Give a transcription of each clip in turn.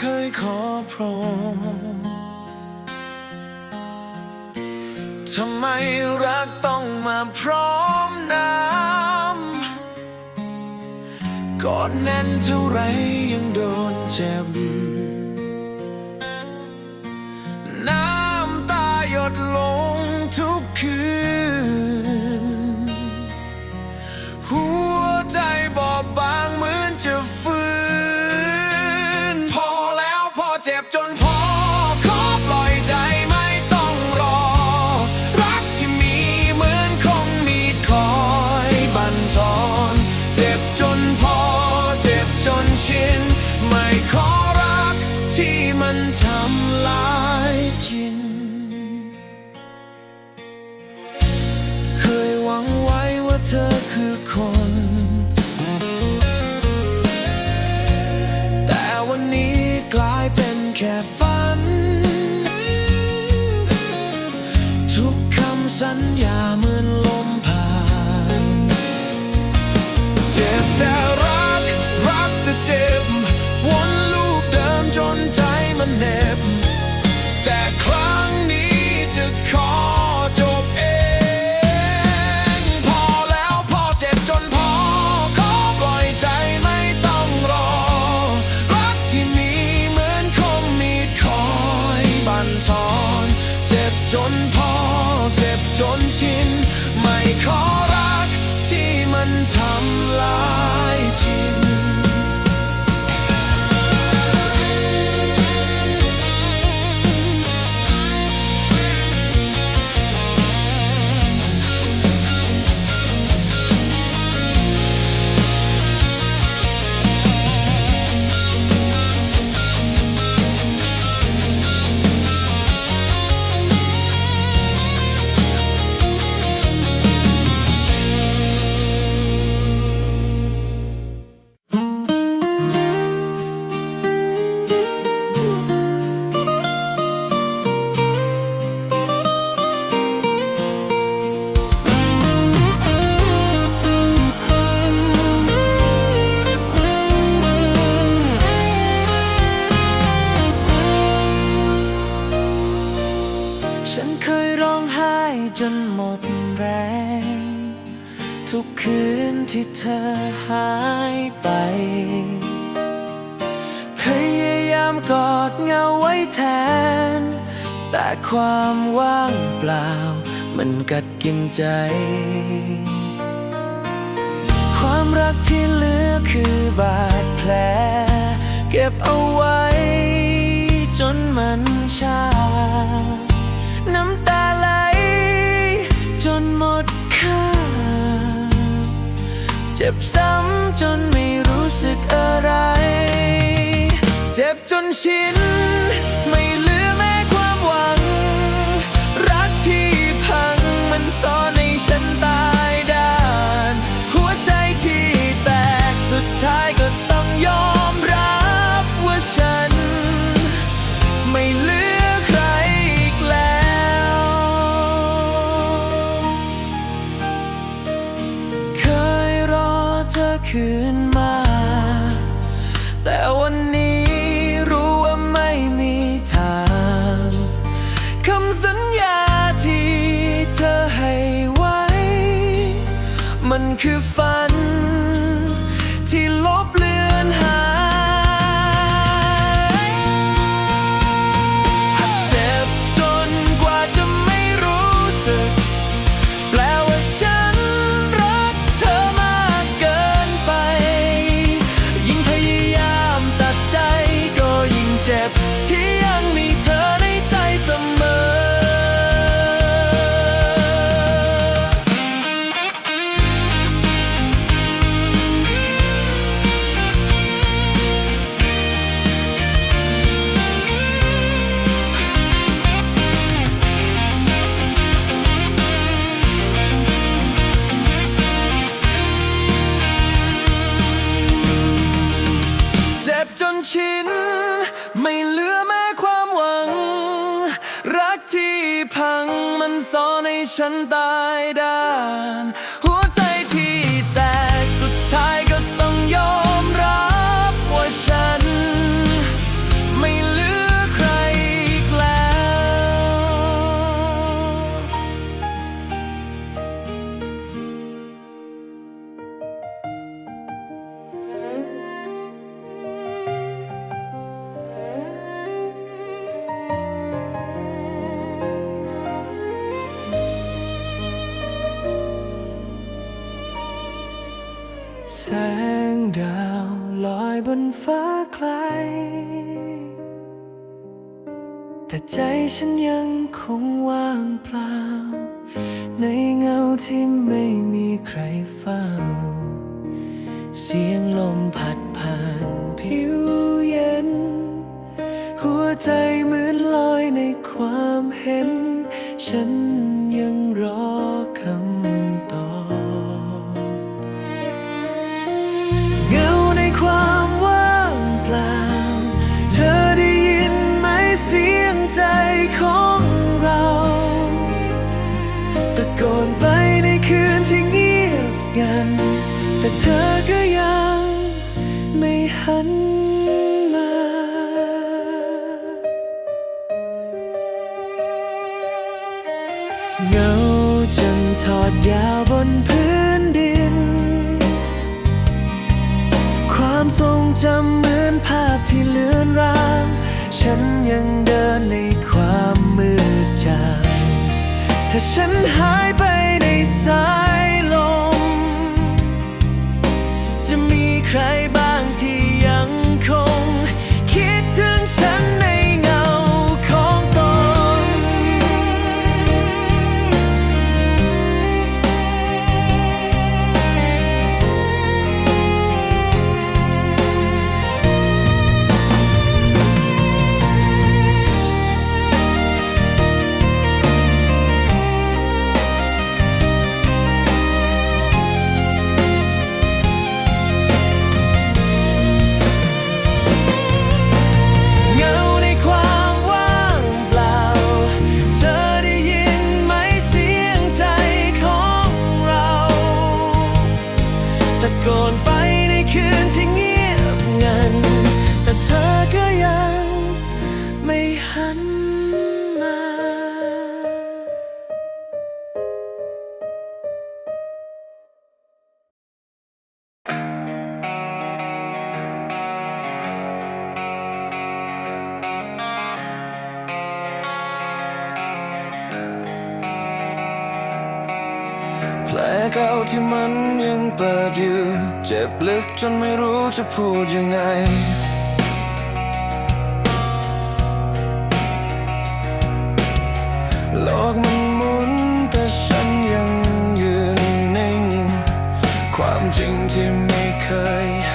เคยขอพรทำไมรักต้องมาพร้อมน้ำกอดแน่นเท่าไรยังโดนเจ็บ แค่ฝัน ทุกคำสัญญา ทุกคืนที่เธอหายไป พยายามกอดเงาไว้แทน แต่ความว่างเปล่า มันกัดกินใจ ความรักที่เหลือคือบาดแผล เก็บเอาไว้ จนมันชา จ็บซ้ำจนไม่รู้สึกอะไร เจ็บจนชิน มันคือฝัน ที่ลบ บจนชิน ไม่เหลือแม้ความหวัง รักที่พังมันสอนให้ฉันตายด้าน ดาวลอยบนฟ้าไกล แต่ใจฉันยังคงว่างเปล่า ในเงาที่ไม่มีใครเฝ้า เสียงลมพัดผ่านผิวเย็น หัวใจเหมือนลอยในความเห็น ฉัน จำเหมือนภาพที่เลือนราง ฉันยังเดินในความมืดจางถ้าฉันหายไปในสาย ที่มันยังเปิดอยู่ เจ็บลึกจนไม่รู้จะพูดยังไง โลกมันหมุนแต่ฉันยังยืนนิ่ง ความจริงที่ไม่เคย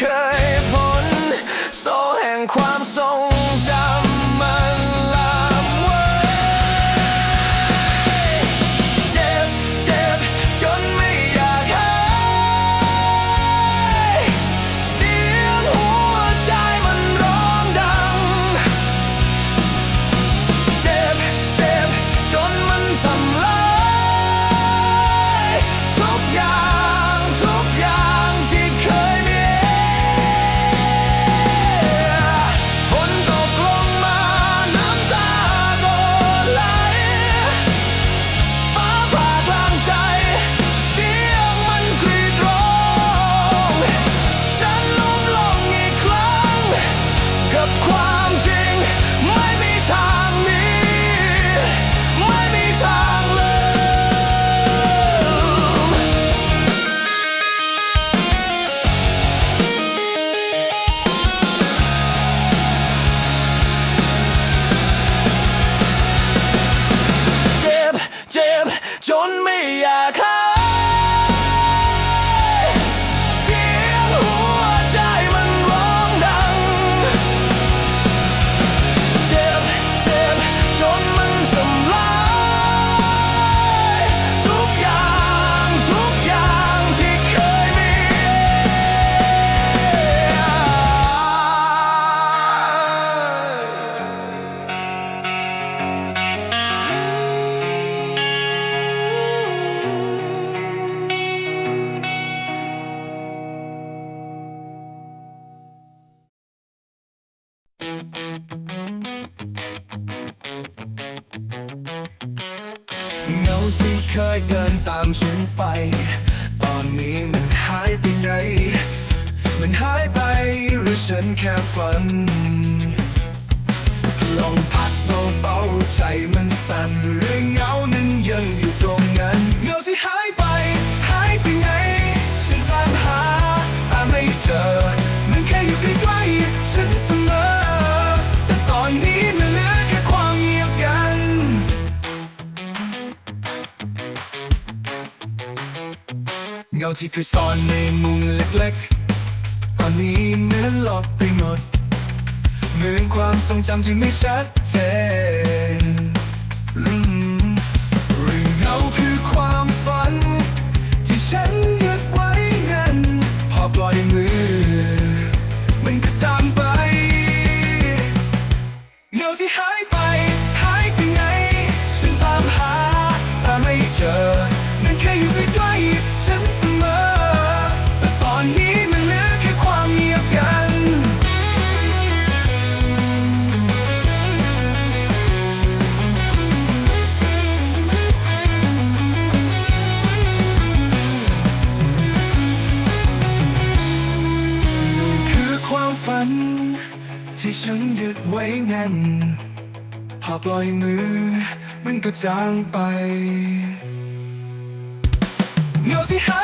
because ฉันไป ตอนนี้มันหายไปไหน มันหายไปหรือฉันแค่ฝัน ลองพัดเบาๆใจมันสั่นหรือเงานั้นยังอยู่ เงาที่เคยซ่อนในมุมเล็กๆ ตอนนี้เหมือนหลบไปหมด เหมือนความทรงจำที่ไม่ชัดเจน ที่ฉันยึดไว้แน่น พอปล่อยมือ มันก็จางไปเงาที่หา